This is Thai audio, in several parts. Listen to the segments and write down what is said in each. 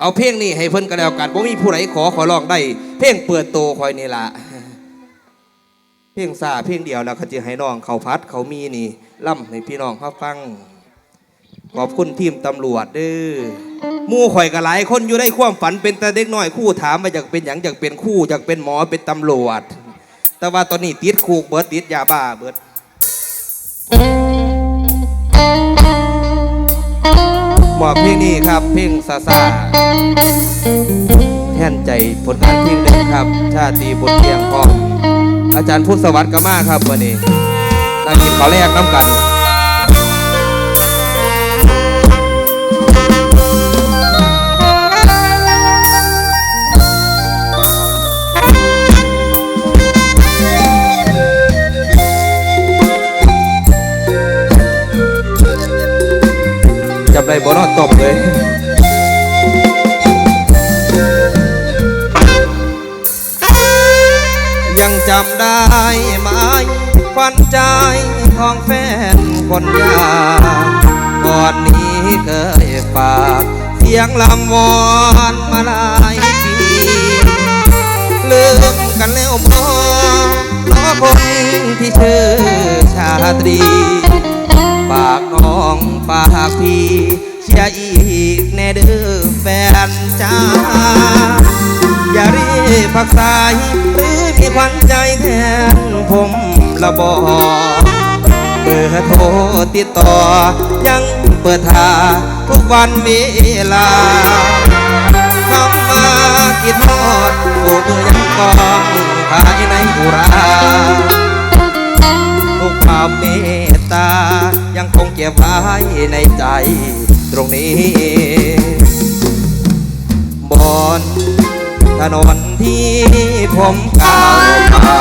เอาเพลงนี้ให้เพิ่นก็แล้วกันบ่มีผู้ใดขอขอร้องได้ เพลงเปิดโตคอยนี่ละเพลงซาเพลงเดียวแล้วเขาจะให้น้องเขาพัดเขามีนี่ล่ำให้พี่น้องเขาฟัง ขอบคุณทีมตำรวจเด้อมู่ข่อยก็หลายคนอยู่ในความฝันเป็นแต่เด็กน้อยคู่ถามมาอยากเป็นหยังอยากเป็นคู่อยากเป็นหมอเป็นตำรวจ แต่ว่าตอนนี้ติดคุกเบิดติดยาบ้าเบิด มอบเพลงนี้ครับ เพลงซาซาแท่นใจผลงานเพลงเดิมครับ ชาติบทเพียงพออาจารย์พุทธสวัสดิ์ก็มาครับวันนี้นั่งกินข้าวแรกน้ำกันำได้บ่เนอตบเลยยังจำได้ไหมฝันใจของแฟนคนยาก่อนนี้เคยฝากเสียงลำวอนมาหลายปีลืมกันแล้วพอน้อคนที่ชื่อชาตรี อีกแน่เด้อแฟนจ้า อย่ารีบพักสายหรือมีควันใจแทนผมละบอเบอร์โทรติดต่อ ยังเปิดทาทุกวันเวลาคำมากินทอดโอ้เบอร์ยังกองภายในอุรา ทุกความเม ยังคงเก็บไว้ในใจตรงนี้บอนถนนที่ผมก้าวมา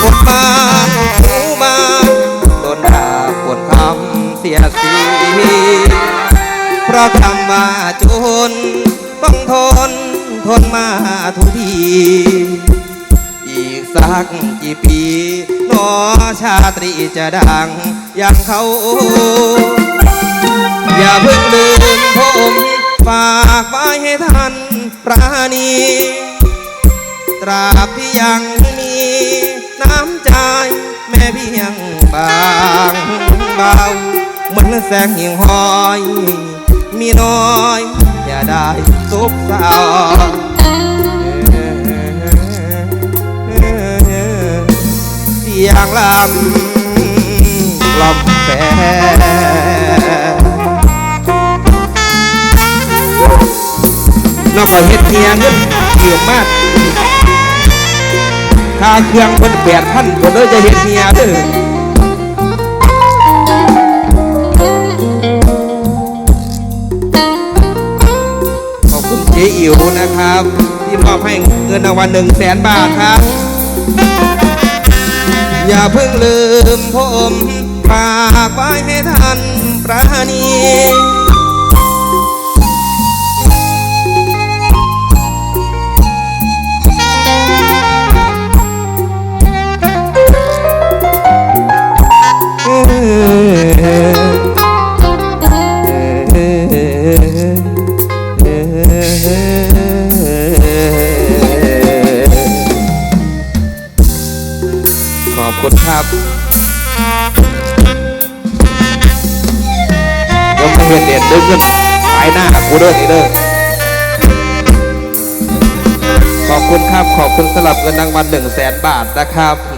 ปวดมาหูมาโดนด่าปวดคำเสียสีเพราะคำว่าจนต้องทนทนมาทุกที สักกี่ปีหนอชาตรีจะดังอย่างเขา อย่าเพิ่งลืมผมฝากไว้ให้ท่านปราณี ตราบที่ยังมีน้ำใจแม่เพียงบางเบาเหมือนแสงหิ่งห้อย มีน้อย อย่าได้ซบเศร้า ยงลำลำแฟนอกจากเฮ็ดเฮียเงินเกี่ยวมากค่าเครื่องเป็นแปดพันคนเลยจะเฮ็ดเฮียเด้อขอบคุณเจ๊อิ๋วนะครับ ที่มอบให้เงินรางวัลหนึ่งแสนบาทครับ อย่าเพิ่งลืมผมฝากไว้ให้ท่านประณี ขอบคุณครับยกเงินเด่นดึงเงินสายหน้ากูเด้อนี่เด้อขอบคุณครับ ขอบคุณสำหรับเงินรางวัลหนึ่งแสนบาทนะครับ